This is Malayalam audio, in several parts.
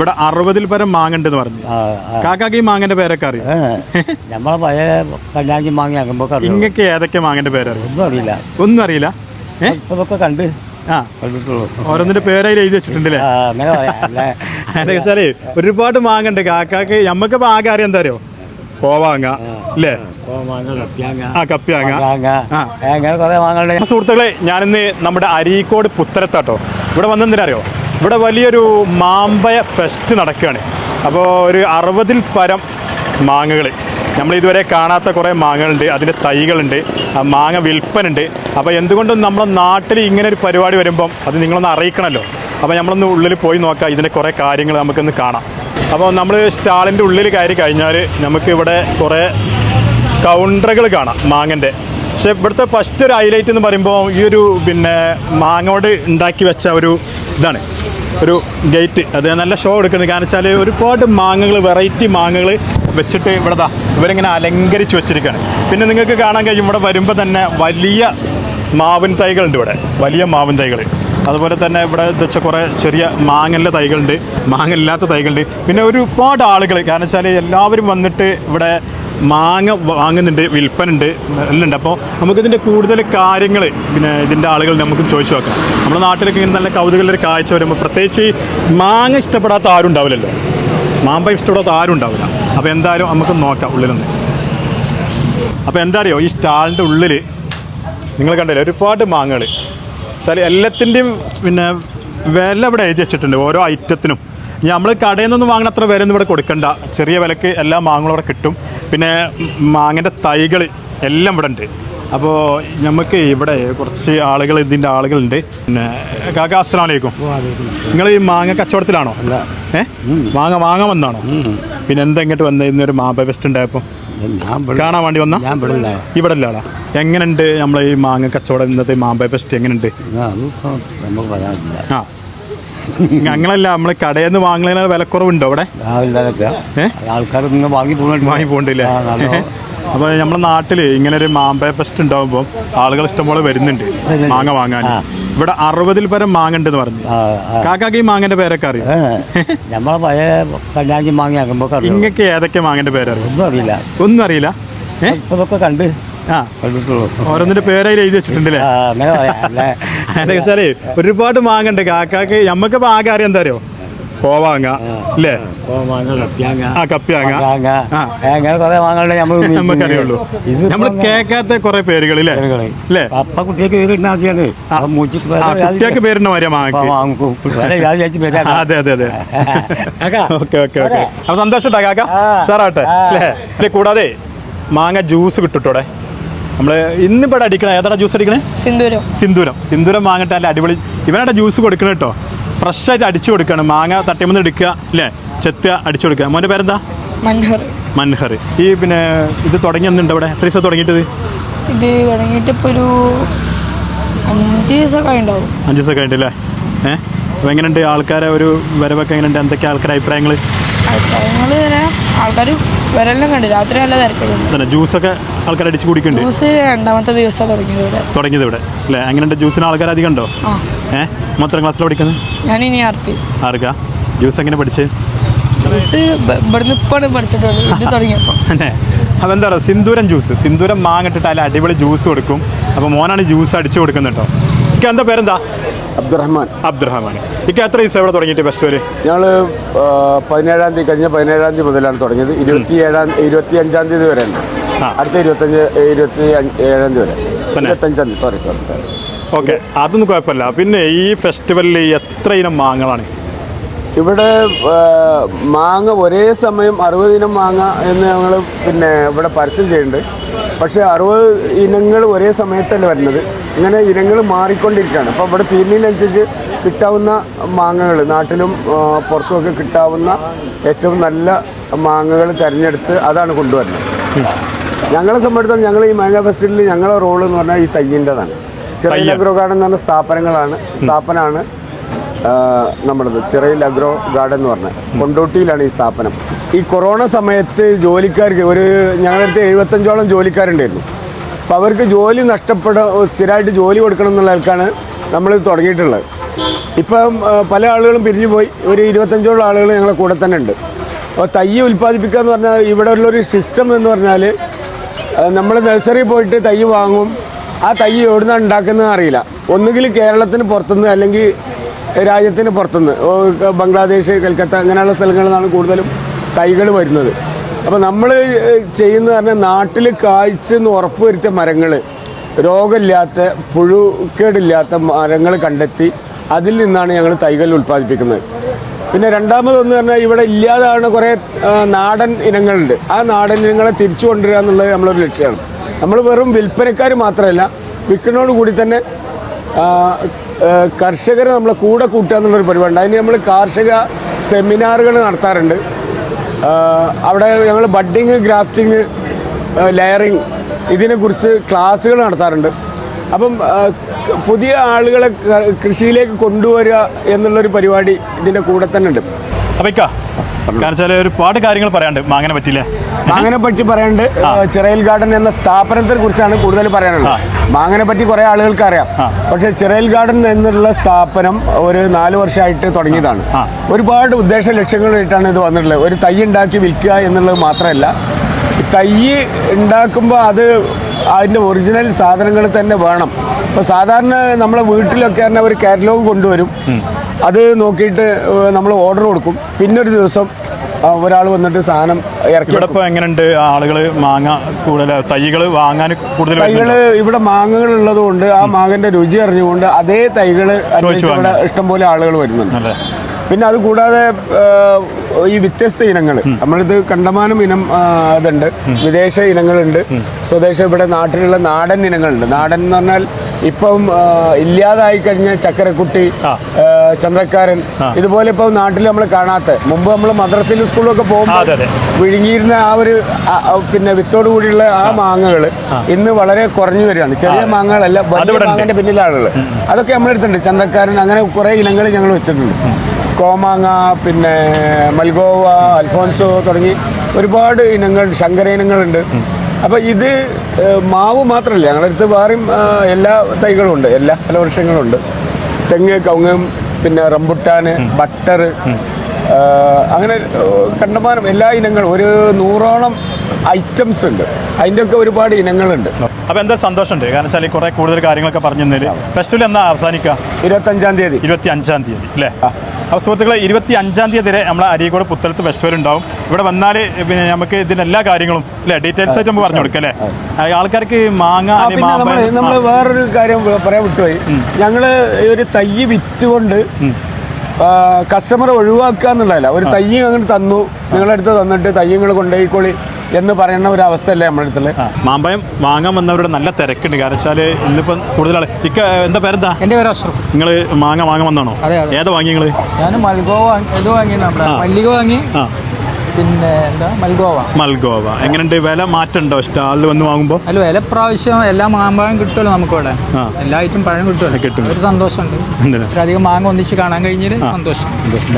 ഇവിടെ അറുപതിൽ പരം മാങ്ങണ്ടെന്ന് പറഞ്ഞു. കാക്കാക്ക് ഈ മാങ്ങന്റെ പേരൊക്കെ അറിയാം? നമ്മളെ പഴയ കല്യാണി മാങ്ങ ആകുമ്പോ ഇങ്ങക്ക് ഏതൊക്കെ മാങ്ങന്റെ പേരറിയാം? ഒന്നും അറിയില്ല. ഒന്നും അറിയില്ല. ഏ? ഇപ്പൊ കണ്ട് ഓരോന്നിന്റെ പേരായി എഴുതി വെച്ചിട്ടുണ്ടല്ലേ? വെച്ചാലേ ഒരുപാട് മാങ്ങണ്ട് കാക്കാക്ക് നമ്മക്ക് ആകെ അറിയാം എന്താ അറിയോ കോവാങ്ങ അല്ലേ ആ കപ്പിയാങ്ങ സുഹൃത്തുക്കളെ ഞാനിന്ന് നമ്മുടെ അരീക്കോട് പുത്തരത്താട്ടോ. ഇവിടെ വന്നെന്തിനറിയോ? ഇവിടെ വലിയൊരു മാമ്പയ ഫെസ്റ്റ് നടക്കുകയാണ്. അപ്പോൾ ഒരു അറുപതിൽ പരം മാങ്ങകൾ. നമ്മൾ ഇതുവരെ കാണാത്ത കുറേ മാങ്ങകളുണ്ട്. അതിന്റെ തൈകളുണ്ട്. ആ മാങ്ങ വിൽപ്പനുണ്ട്. അപ്പോൾ എന്തുകൊണ്ടും നമ്മുടെ നാട്ടിൽ ഇങ്ങനെ ഒരു പരിപാടി വരുമ്പം അത് നിങ്ങളൊന്ന് അറിയിക്കണമല്ലോ. അപ്പോൾ നമ്മളൊന്ന് ഉള്ളിൽ പോയി നോക്കാം. ഇതിന്റെ കുറേ കാര്യങ്ങൾ നമുക്കൊന്ന് കാണാം. അപ്പോൾ നമ്മൾ സ്റ്റാളിന്റെ ഉള്ളിൽ കയറി കഴിഞ്ഞാൽ നമുക്ക് ഇവിടെ കുറേ കൗണ്ടറുകൾ കാണാം മാങ്ങന്റെ. പക്ഷേ ഇവിടുത്തെ ഫസ്റ്റ് ഒരു ഹൈലൈറ്റ് എന്ന് പറയുമ്പോൾ ഈ ഒരു പിന്നെ മാങ്ങോട് ഉണ്ടാക്കി വെച്ച ഒരു ഇതാണ്. ഒരു ഗേറ്റ് അത് നല്ല ഷോ എടുക്കുന്നത്. കാരണം വെച്ചാൽ ഒരുപാട് മാങ്ങകൾ വെറൈറ്റി മാങ്ങകൾ വെച്ചിട്ട് ഇവിടെ ദാ ഇവരിങ്ങനെ അലങ്കരിച്ച് വെച്ചിരിക്കുകയാണ് പിന്നെ നിങ്ങൾക്ക് കാണാൻ കഴിയും ഇവിടെ വരുമ്പോൾ തന്നെ വലിയ മാവിൻ തൈകളുണ്ട് ഇവിടെ. വലിയ മാവിൻ തൈകൾ അതുപോലെ തന്നെ ഇവിടെ വെച്ച കുറേ ചെറിയ മാങ്ങലിന്റെ തൈകളുണ്ട്. മാങ്ങയില്ലാത്ത തൈകളുണ്ട്. പിന്നെ ഒരുപാട് ആളുകൾ കാരണം വെച്ചാൽ എല്ലാവരും വന്നിട്ട് ഇവിടെ മാങ്ങ വാങ്ങുന്നുണ്ട് വിൽപ്പനുണ്ട് എല്ലാം ഉണ്ട്. അപ്പോൾ നമുക്കിതിന്റെ കൂടുതൽ കാര്യങ്ങൾ പിന്നെ ഇതിന്റെ ആളുകൾ നമുക്ക് ചോദിച്ചു നോക്കാം. നമ്മുടെ നാട്ടിലൊക്കെ ഇങ്ങനെ നല്ല കൗതുകളുടെ കാഴ്ച വരുമ്പോൾ പ്രത്യേകിച്ച് മാങ്ങ ഇഷ്ടപ്പെടാത്ത ആരും ഉണ്ടാവില്ലല്ലോ. മാമ്പ ഇഷ്ടപ്പെടാത്ത ആരും ഉണ്ടാവില്ല. അപ്പോൾ എന്തായാലും നമുക്ക് നോക്കാം ഉള്ളിലൊന്ന്. അപ്പോൾ എന്താ അറിയോ ഈ സ്റ്റാളിന്റെ ഉള്ളിൽ നിങ്ങൾ കണ്ടില്ലേ ഒരുപാട് മാങ്ങകൾ വെച്ചാൽ എല്ലാത്തിന്റെയും പിന്നെ വില ഇവിടെ എഴുതി വെച്ചിട്ടുണ്ട് ഓരോ ഐറ്റത്തിനും. നമ്മൾ കടയിൽ നിന്നൊന്നും വാങ്ങണ അത്ര വിലയൊന്നും ഇവിടെ കൊടുക്കണ്ട. ചെറിയ വിലക്ക് എല്ലാ മാങ്ങകളും ഇവിടെ കിട്ടും. പിന്നെ മാങ്ങന്റെ തൈകൾ എല്ലാം ഇവിടെ ഉണ്ട്. അപ്പോൾ നമുക്ക് ഇവിടെ കുറച്ച് ആളുകൾ ഇതിന്റെ ആളുകളുണ്ട്. പിന്നെ കാക്ക അസ്സലാം വലൈക്കും നിങ്ങൾ ഈ മാങ്ങ കച്ചവടത്തിലാണോ? അല്ല. ഏ? മാങ്ങ വാങ്ങാൻ വന്നാണോ? പിന്നെ എന്താ ഇങ്ങോട്ട് വന്നത് ഇന്നൊരു മാമ്പ ഫെസ്റ്റ് ഉണ്ടായപ്പോൾ കാണാൻ വേണ്ടി വന്ന? ഇവിടെ ഇല്ല. ഇവിടെ അല്ലാടാ എങ്ങനെയുണ്ട് നമ്മളെ ഈ മാങ്ങ കച്ചവടം? ഇന്നത്തെ മാമ്പ ഫെസ്റ്റ് എങ്ങനെയുണ്ട്? ആ, അതിപ്പോ നമുക്ക് പറയാനില്ല ആ ഞങ്ങളല്ല നമ്മൾ കടയിൽ നിന്ന് വാങ്ങുന്നതിന് വിലക്കുറവുണ്ടോ അവിടെ? ആൾക്കാർ വാങ്ങി വാങ്ങി പോകണ്ടില്ലേ? ആ, അപ്പോൾ നമ്മുടെ നാട്ടിൽ ഇങ്ങനെ ഒരു മാമ്പഴ ഫെസ്റ്റ് ഉണ്ടാകുമ്പോൾ ആളുകൾ ഇഷ്ടംപോലെ വരുന്നുണ്ട് മാങ്ങ വാങ്ങാൻ. ഇവിടെ അറുപതിൽ പരം മാങ്ങണ്ടെന്ന് പറഞ്ഞു. കാക്കാക്ക് ഈ മാങ്ങന്റെ പേരൊക്കെ അറിയാം? നമ്മളെ പഴയ കല്യാണി മാങ്ങ ആകുമ്പോൾ അറിയാം ഇങ്ങക്ക് ഏതൊക്കെ മാങ്ങന്റെ പേരറിയാം ഒന്നും അറിയില്ല. ഒന്നും അറിയില്ല. ഏ? ഇപ്പൊ ഇതൊക്കെ കണ്ട് ആ. ഓരോന്നിന്റെ പേരായി എഴുതി വെച്ചിട്ടുണ്ടല്ലേ വെച്ചാലേ ഒരുപാട് മാങ്ങണ്ട് കാക്കാക്ക് നമ്മക്ക് ആകെ അറിയാം എന്താ അറിയോ? കോവാങ്ങ. അല്ലേ ആ കപ്പിയാങ്ങ അങ്ങനെ കുറെ നമ്മൾ നമുക്കറിയുള്ളൂ നമ്മൾ കേൾക്കാത്ത കുറെ പേരുകൾ ഇല്ലേ അല്ലേ അപ്പ കുട്ടിയൊക്കെ അതെ അതെ അതെ. Okay okay okay. അപ്പൊ സന്തോഷം കാക്ക. സാറാട്ടെ അല്ലേ കൂടാതെ മാങ്ങ ജ്യൂസ് കിട്ടുട്ടോടെ നമ്മൾ ഇന്നിവിടെ അടിക്കണേ? ഏതാ ജ്യൂസ് അടിക്കണേ? സിന്ദൂരം. സിന്ദൂരം. സിന്ദൂരം വാങ്ങിട്ട് അടിപൊളി. ഇവനായിട്ട് ജ്യൂസ് കൊടുക്കണം കേട്ടോ ഫ്രഷ് ആയിട്ട് അടിച്ചു കൊടുക്കണം. മാങ്ങ തട്ടിമുന്ന് എടുക്കുക അല്ലേ? ചെത്തുക അടിച്ചു കൊടുക്കുക. മോന്റെ പേരെന്താ? മൻഹർ. മൻഹർ. ഈ പിന്നെ ഇത് തുടങ്ങിയുണ്ട് ഇവിടെ? എത്ര ദിവസം തുടങ്ങിയിട്ട് ഇത് തുടങ്ങിയിട്ട് ഇപ്പോൾ ഒരു അഞ്ച് ദിവസമൊക്കെ ഉണ്ടാവും അഞ്ച് ദിവസം കഴിഞ്ഞിട്ടല്ലേ ഏഹ് അപ്പോൾ എങ്ങനെയുണ്ട് ആൾക്കാരെ ഒരു വരവൊക്കെ എങ്ങനെയുണ്ട്? എന്തൊക്കെ ആൾക്കാരെ അഭിപ്രായങ്ങൾ അഭിപ്രായങ്ങൾ ഇങ്ങനെ ആൾക്കാർ വരെല്ലാം കണ്ടു രാത്രി നല്ല തിരക്കുണ്ട് തന്നെ ജ്യൂസൊക്കെ ആൾക്കാർ അടിച്ച് കുടിക്കുന്നുണ്ട് ജ്യൂസ് രണ്ടാമത്തെ ദിവസം തുടങ്ങിയത് ഇവിടെ. തുടങ്ങിയത് ഇവിടെ. അല്ലേ? അങ്ങനെ ജ്യൂസിന് ആൾക്കാർ അധികം ഉണ്ടോ? ആ. ഏഹ് മൊത്തം ക്ലാസ്സിൽ പഠിക്കുന്നത്? ഞാൻ ഇനി ആർക്ക്. ആർക്കാ? ജ്യൂസ് എങ്ങനെ പഠിച്ച്? ജ്യൂസ് ഇവിടുന്ന് ഇപ്പാണ് പഠിച്ചിട്ടുള്ളത്. ഇത് തുടങ്ങിയപ്പോൾ അല്ലേ? അപ്പോൾ എന്താ പറയുക? സിന്ദൂരം ജ്യൂസ്. സിന്ദൂരം മാങ്ങിട്ടിട്ട് അതിൽ അടിപൊളി ജ്യൂസ് കൊടുക്കും. അപ്പോൾ മോനാണ് ജ്യൂസ് അടിച്ചു കൊടുക്കുന്നത് കേട്ടോ. എന്താ പേരെന്താ? അബ്ദുറഹ്മാൻ. അബ്ദുറഹ്മാൻ. ഇക്ക എത്ര ദിവസം ഇവിടെ തുടങ്ങിയിട്ട് ഫെസ്റ്റിവൽ ഞങ്ങൾ പതിനേഴാം തീയതി കഴിഞ്ഞ പതിനേഴാം തീയതി മുതലാണ് തുടങ്ങിയത്. ഇരുപത്തി ഏഴാം ഇരുപത്തി അഞ്ചാം തീയതി വരെ അടുത്ത ഇരുപത്തഞ്ച് ഇരുപത്തി ഏഴാം തീയതി വരെ? ഇരുപത്തഞ്ചാം തീയതി സോറി സോറി ഓക്കെ അതൊന്നും കുഴപ്പമില്ല. പിന്നെ ഈ ഫെസ്റ്റിവലിൽ എത്ര ഇനം മാങ്ങളാണ് ഇവിടെ മാങ്ങ ഒരേ സമയം അറുപത് ഇനം മാങ്ങ എന്ന് ഞങ്ങൾ പിന്നെ ഇവിടെ പരസ്യം ചെയ്യുന്നുണ്ട് പക്ഷേ അറുപത് ഇനങ്ങൾ ഒരേ സമയത്തല്ല വരുന്നത്. ഇങ്ങനെ ഇനങ്ങൾ മാറിക്കൊണ്ടിരിക്കുകയാണ്. അപ്പോൾ ഇവിടെ തീരുന്നതിനനുസരിച്ച് കിട്ടാവുന്ന മാങ്ങകൾ നാട്ടിലും പുറത്തുമൊക്കെ കിട്ടാവുന്ന ഏറ്റവും നല്ല മാങ്ങകൾ തിരഞ്ഞെടുത്ത് അതാണ് കൊണ്ടുവരുന്നത്. ഞങ്ങളെ സംബന്ധിച്ചിടത്തോളം ഞങ്ങൾ ഈ മാങ്ങ ഫെസ്റ്റിവലിൽ ഞങ്ങളുടെ റോൾ എന്ന് പറഞ്ഞാൽ ഈ തയ്യിന്റെതാണ് ചെറിയ അഗ്രോ ഗാർഡൻ എന്ന് പറഞ്ഞ സ്ഥാപനങ്ങളാണ്. സ്ഥാപനമാണ് നമ്മളത് ചെറിയ ചിറയിൽ അഗ്രോ ഗാർഡൻ എന്ന് പറഞ്ഞ കൊണ്ടോട്ടിയിലാണ് ഈ സ്ഥാപനം. ഈ കൊറോണ സമയത്ത് ജോലിക്കാർക്ക് ഒരു ഞങ്ങളുടെ അടുത്ത് എഴുപത്തഞ്ചോളം ജോലിക്കാരുണ്ടായിരുന്നു. അപ്പോൾ അവർക്ക് ജോലി നഷ്ടപ്പെട സ്ഥിരമായിട്ട് ജോലി കൊടുക്കണം എന്നുള്ള ആൾക്കാണ് നമ്മൾ തുടങ്ങിയിട്ടുള്ളത്. ഇപ്പം പല ആളുകളും പിരിഞ്ഞു പോയി. ഒരു ഇരുപത്തഞ്ചോളം ആളുകൾ ഞങ്ങളുടെ കൂടെ തന്നെ ഉണ്ട്. അപ്പോൾ തയ്യ് ഉൽപ്പാദിപ്പിക്കുക എന്ന് പറഞ്ഞാൽ ഇവിടെ ഉള്ളൊരു സിസ്റ്റം എന്ന് പറഞ്ഞാൽ നമ്മൾ നഴ്സറി പോയിട്ട് തയ്യ് വാങ്ങും. ആ തയ്യ് എവിടുന്നാണ് ഉണ്ടാക്കുന്നത് അറിയില്ല. ഒന്നുകിൽ കേരളത്തിന് പുറത്തുനിന്ന് അല്ലെങ്കിൽ രാജ്യത്തിന് പുറത്തുനിന്ന്. ബംഗ്ലാദേശ് കൽക്കത്ത അങ്ങനെയുള്ള സ്ഥലങ്ങളിൽ നിന്നാണ് കൂടുതലും തൈകൾ വരുന്നത്. അപ്പോൾ നമ്മൾ ചെയ്യുന്നത് പറഞ്ഞാൽ നാട്ടിൽ ഉറപ്പ് വരുത്തിയ മരങ്ങൾ രോഗമില്ലാത്ത പുഴുക്കേടില്ലാത്ത മരങ്ങൾ കണ്ടെത്തി അതിൽ നിന്നാണ് ഞങ്ങൾ തൈകൾ ഉൽപ്പാദിപ്പിക്കുന്നത്. പിന്നെ രണ്ടാമതൊന്ന് പറഞ്ഞാൽ ഇവിടെ ഇല്ലാതാണ് കുറേ നാടൻ ഇനങ്ങളുണ്ട്. ആ നാടൻ ഇനങ്ങളെ തിരിച്ചു കൊണ്ടുവരിക എന്നുള്ളത് നമ്മളൊരു ലക്ഷ്യമാണ്. നമ്മൾ വെറും വിൽപ്പനക്കാർ മാത്രമല്ല വിൽക്കുന്നതോട് കൂടി തന്നെ കർഷകരെ നമ്മളെ കൂടെ കൂട്ടുക എന്നുള്ളൊരു പരിപാടി അതിന് നമ്മൾ കാർഷിക സെമിനാറുകൾ നടത്താറുണ്ട്. അവിടെ ഞങ്ങൾ ബഡ്ഡിങ് ഗ്രാഫ്റ്റിങ് ലെയറിങ് ഇതിനെക്കുറിച്ച് ക്ലാസ്സുകൾ നടത്താറുണ്ട്. അപ്പം പുതിയ ആളുകളെ കൃഷിയിലേക്ക് കൊണ്ടുവരിക എന്നുള്ളൊരു പരിപാടി ഇതിന്റെ കൂടെ തന്നെ ഉണ്ട് അപ്പൊ കാരണം വെച്ചാൽ ഒരുപാട് കാര്യങ്ങൾ പറയാണ്ട് മാങ്ങനെ പറ്റിയില്ലേ? മാങ്ങനെ പറ്റി പറയാണ്ട് ചിറയിൽ ഗാർഡൻ എന്ന സ്ഥാപനത്തെ കുറിച്ചാണ് കൂടുതൽ പറയാനുള്ളത്. മാങ്ങനെ പറ്റി കുറെ ആളുകൾക്ക് അറിയാം പക്ഷെ ചിറയിൽ ഗാർഡൻ എന്നുള്ള സ്ഥാപനം ഒരു നാല് വർഷമായിട്ട് തുടങ്ങിയതാണ്. ഒരുപാട് ഉദ്ദേശ ലക്ഷ്യങ്ങളായിട്ടാണ് ഇത് വന്നിട്ടുള്ളത്. ഒരു തൈ ഉണ്ടാക്കി വിൽക്കുക എന്നുള്ളത് മാത്രമല്ല തൈ ഉണ്ടാക്കുമ്പോൾ അത് അതിന്റെ ഒറിജിനൽ സാധനങ്ങൾ തന്നെ വേണം. ഇപ്പോൾ സാധാരണ നമ്മളെ വീട്ടിലൊക്കെ തന്നെ ഒരു കാറ്റലോഗ് കൊണ്ടുവരും. അത് നോക്കിയിട്ട് നമ്മൾ ഓർഡർ കൊടുക്കും. പിന്നൊരു ദിവസം ഒരാൾ വന്നിട്ട് സാധനം ഇറക്കി ഇവിടെ ഇപ്പോൾ എങ്ങനെയുണ്ട് ആളുകൾ മാങ്ങ കൂടുതൽ തൈകൾ വാങ്ങാൻ കൂടുതൽ തൈകൾ ഇവിടെ മാങ്ങകൾ ഉള്ളതുകൊണ്ട് ആ മാങ്ങന്റെ രുചി അറിഞ്ഞുകൊണ്ട് അതേ തൈകൾ ഇവിടെ. ഇഷ്ടംപോലെ ആളുകൾ വരുന്നുണ്ട്. പിന്നെ അത് കൂടാതെ ഈ വ്യത്യസ്ത ഇനങ്ങൾ. നമ്മളിത് കണ്ടമാനം ഇനം ഇതുണ്ട്. വിദേശ ഇനങ്ങളുണ്ട്. സ്വദേശം ഇവിടെ നാട്ടിലുള്ള നാടൻ ഇനങ്ങളുണ്ട്. നാടൻ എന്ന് പറഞ്ഞാൽ ഇപ്പം ഇല്ലാതായി കഴിഞ്ഞ ചക്കരക്കുട്ടി ചന്ദ്രക്കാരൻ ഇതുപോലെ ഇപ്പം നാട്ടിൽ നമ്മൾ കാണാത്ത മുമ്പ് നമ്മൾ മദ്രസയിലും സ്കൂളിലൊക്കെ പോകുമ്പോൾ. വിഴുങ്ങിയിരുന്ന ആ ഒരു പിന്നെ വിത്തോടു കൂടിയുള്ള ആ മാങ്ങകൾ ഇന്ന് വളരെ കുറഞ്ഞു വരികയാണ്. ചെറിയ മാങ്ങകളല്ല വലിയ. മാങ്ങന്റെ പിന്നിലെ ആളുകൾ അതൊക്കെ നമ്മളെടുത്തുണ്ട് ചന്ദ്രക്കാരൻ അങ്ങനെ കുറേ ഇനങ്ങൾ ഞങ്ങൾ വെച്ചിട്ടുണ്ട്. കോമാങ്ങ പിന്നെ മൽഗോവ അൽഫോൻസോ തുടങ്ങി ഒരുപാട് ഇനങ്ങൾ ശങ്കര ഇനങ്ങളുണ്ട് അപ്പോൾ ഇത് മാവ് മാത്രമല്ല അടുത്ത് വേറെയും എല്ലാ തൈകളും ഉണ്ട് എല്ലാ ഫലവൃക്ഷങ്ങളും ഉണ്ട് തെങ്ങ് കവുങ്ങും പിന്നെ റംബുട്ടാന് ബട്ടർ അങ്ങനെ കണ്ടമാനം എല്ലാ ഇനങ്ങളും ഒരു നൂറോളം ഐറ്റംസ് ഉണ്ട്. അതിന്റെ ഒക്കെ ഒരുപാട് ഇനങ്ങളുണ്ട്. അപ്പോൾ എന്താ സന്തോഷമുണ്ട്? കാരണം വെച്ചാൽ കുറേ കൂടുതൽ കാര്യങ്ങളൊക്കെ പറഞ്ഞു തന്നെ ഫെസ്റ്റിവൽ എന്നാ അവസാനിക്കുക? ഇരുപത്തഞ്ചാം തീയതി. ഇരുപത്തി അഞ്ചാം തീയതി അല്ലേ? അപ്പോൾ സുഹൃത്തുക്കളെ ഇരുപത്തി അഞ്ചാം തീയതി വരെ നമ്മളെ അരീക്കോട് പുത്തലത്ത് ഫെസ്റ്റിവൽ ഉണ്ടാവും. ഇവിടെ വന്നാൽ പിന്നെ നമുക്ക് ഇതിന്റെ എല്ലാ കാര്യങ്ങളും അല്ലേ? ഡീറ്റെയിൽസ് ആയിട്ട് നമുക്ക് പറഞ്ഞു കൊടുക്കാം അല്ലേ? ആൾക്കാർക്ക് മാങ്ങ നമ്മൾ നമ്മൾ. വേറൊരു കാര്യം പറയാൻ വിട്ടുപോയി. ഞങ്ങൾ ഒരു തൈ വിറ്റുകൊണ്ട് കസ്റ്റമറെ ഒഴിവാക്കുക എന്നുള്ളതല്ല. ഒരു തയ്യ് അങ്ങനെ തന്നു. നിങ്ങളടുത്ത് തന്നിട്ട് തയ്യങ്ങൾ കൊണ്ടുപോയിക്കോളി. എന്ന് പറയുന്ന ഒരു അവസ്ഥയല്ലേ നമ്മുടെ അടുത്തുള്ള മാമ്പയം മാമ്പഴം വാങ്ങാൻ വന്നവരുടെ നല്ല തിരക്കുണ്ട്. കാരണം വെച്ചാൽ ഇന്നിപ്പം കൂടുതൽ ആൾ ഇക്ക എന്താ പേരെന്താ? എന്റെ പേര് അഷ്റഫ്. നിങ്ങൾ മാങ്ങ വാങ്ങാൻ വന്നാണോ അതെ, അതെ. ഏതാ വാങ്ങി നിങ്ങൾ ഞാൻ മൽഗോ വാങ്ങി- ഇത് വാങ്ങി മല്ലിക വാങ്ങി. ആ. പിന്നെ എന്താ? മൽഗോവ. മൽഗോവ. എങ്ങനെയുണ്ട് വില? മാറ്റുണ്ടോ സ്റ്റാളിൽ വന്ന് വാങ്ങുമ്പോൾ അല്ല വില പ്രാവശ്യം എല്ലാ മാമ്പഴം കിട്ടുമല്ലോ നമുക്കിവിടെ. എല്ലാ ഐറ്റം പഴം കിട്ടുമല്ലോ. കിട്ടും. ഒരു സന്തോഷമുണ്ട്? അധികം മാങ്ങ ഒന്നിച്ച് കാണാൻ കഴിഞ്ഞാൽ സന്തോഷം.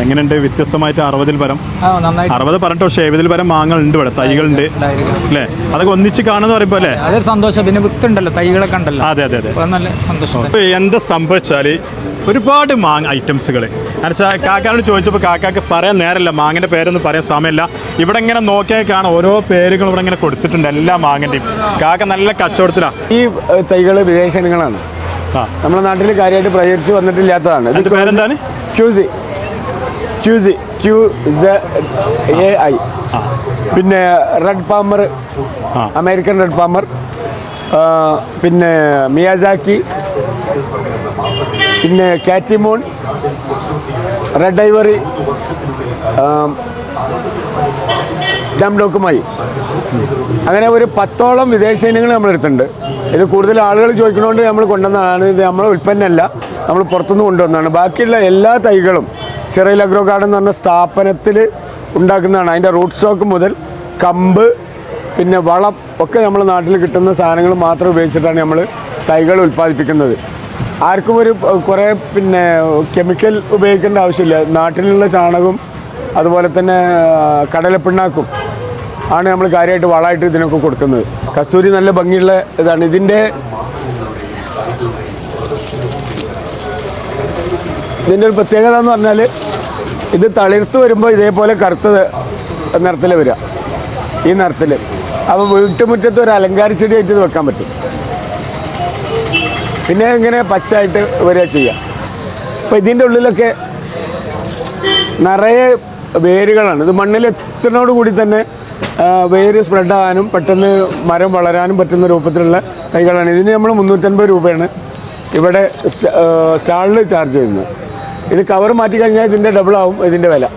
എങ്ങനെയുണ്ട്? വ്യത്യസ്തമായിട്ട് അറുപതിൽ പരം. അറുപത് പറഞ്ഞിട്ടോ പക്ഷേ എഴുപതിൽ പരം മാങ്ങ ഉണ്ട് ഇവിടെ. തൈകളുണ്ട്. അല്ലേ? അതൊക്കെ ഒന്നിച്ച് കാണുന്ന പറയുമ്പോൾ അല്ലേ? അതൊരു സന്തോഷം. പിന്നെ വിത്തുണ്ടല്ലോ തൈകളൊക്കെ ഉണ്ടല്ലോ. അതെ അതെ അതെ. നല്ല സന്തോഷം. എന്താ സംഭവിച്ചാൽ ഒരുപാട് മാങ്ങ ഐറ്റംസുകൾ എന്നുവെച്ചാൽ കാക്കാനോട് ചോദിച്ചപ്പോൾ കാക്കാക്ക് പറയാൻ നേരമില്ല. മാങ്ങന്റെ പേരൊന്നും പറയാൻ സമയമില്ല. ഇവിടെ ഇങ്ങനെ നോക്കിയാൽ കാണാം ഓരോ പേരുകളും ഇവിടെ ഇങ്ങനെ കൊടുത്തിട്ടുണ്ട് എല്ലാം മാങ്ങന്റെയും. കാക്ക നല്ല കച്ചവടത്തിലാണ് ഈ തൈകൾ വിദേശ ഇനങ്ങളാണ്. നമ്മുടെ നാട്ടിൽ കാര്യമായിട്ട് പ്രചരിച്ച് വന്നിട്ടില്ലാത്തതാണ്. പേരെന്താണ്? QC. QC. Q A I. പിന്നെ red Palmer American red Palmer പിന്നെ മിയാസാക്കി പിന്നെ കാറ്റിമോൺ റെഡ് ഐവറി ഡംഡോക്കുമായി അങ്ങനെ ഒരു പത്തോളം വിദേശ ഇനങ്ങൾ നമ്മൾ എടുത്തിട്ടുണ്ട് ഇത് കൂടുതൽ ആളുകൾ ചോദിക്കുന്നതുകൊണ്ട് നമ്മൾ കൊണ്ടുവന്നതാണ്. ഇത് നമ്മളെ ഉൽപ്പന്നമല്ല. നമ്മൾ പുറത്തുനിന്ന് കൊണ്ടുവന്നതാണ്. ബാക്കിയുള്ള എല്ലാ തൈകളും ചെറിയ അഗ്രോ ഗാർഡൻ എന്ന് പറഞ്ഞ സ്ഥാപനത്തിൽ ഉണ്ടാക്കുന്നതാണ്. അതിന്റെ റൂട്ട് സ്റ്റോക്ക് മുതൽ കമ്പ് പിന്നെ വളം ഒക്കെ നമ്മുടെ നാട്ടിൽ കിട്ടുന്ന സാധനങ്ങൾ മാത്രം ഉപയോഗിച്ചിട്ടാണ് നമ്മൾ തൈകൾ ഉൽപ്പാദിപ്പിക്കുന്നത്. ആർക്കും ഒരു കുറേ പിന്നെ കെമിക്കൽ ഉപയോഗിക്കേണ്ട ആവശ്യമില്ല. നാട്ടിലുള്ള ചാണകവും അതുപോലെ തന്നെ കടലപ്പിണ്ണാക്കും ആണ് നമ്മൾ കാര്യമായിട്ട് വളമായിട്ട് ഇതിനൊക്കെ കൊടുക്കുന്നത്. കസ്തൂരി നല്ല ഭംഗിയുള്ള ഇതാണ്. ഇതിന്റെ ഇതിന്റെ ഒരു പ്രത്യേകത എന്ന് പറഞ്ഞാൽ ഇത് തളിർത്ത് വരുമ്പോൾ ഇതേപോലെ കറുത്ത നിറത്തിൽ വരിക ഈ നിറത്തിൽ അപ്പോൾ വീട്ടുമുറ്റത്ത് ഒരു അലങ്കാര ചെടിയായിട്ട് ഇത് വെക്കാൻ പറ്റും. പിന്നെ ഇങ്ങനെ പച്ചയായിട്ട് വരിക ചെയ്യാം. അപ്പോൾ ഇതിന്റെ ഉള്ളിലൊക്കെ നിറയെ വേരുകളാണ്. ഇത് മണ്ണിൽ എത്തുന്നതോട് കൂടി തന്നെ വേര് സ്പ്രെഡ് ആകാനും പെട്ടെന്ന് മരം വളരാനും പറ്റുന്ന രൂപത്തിലുള്ള തൈകളാണ്. ഇതിന് നമ്മൾ മുന്നൂറ്റൻപത് രൂപയാണ് ഇവിടെ സ്റ്റാളിൽ ചാർജ് ചെയ്യുന്നത്. ഇത് കവർ മാറ്റി കഴിഞ്ഞാൽ ഇതിന്റെ ഡബിളാവും ഇതിന്റെ വില.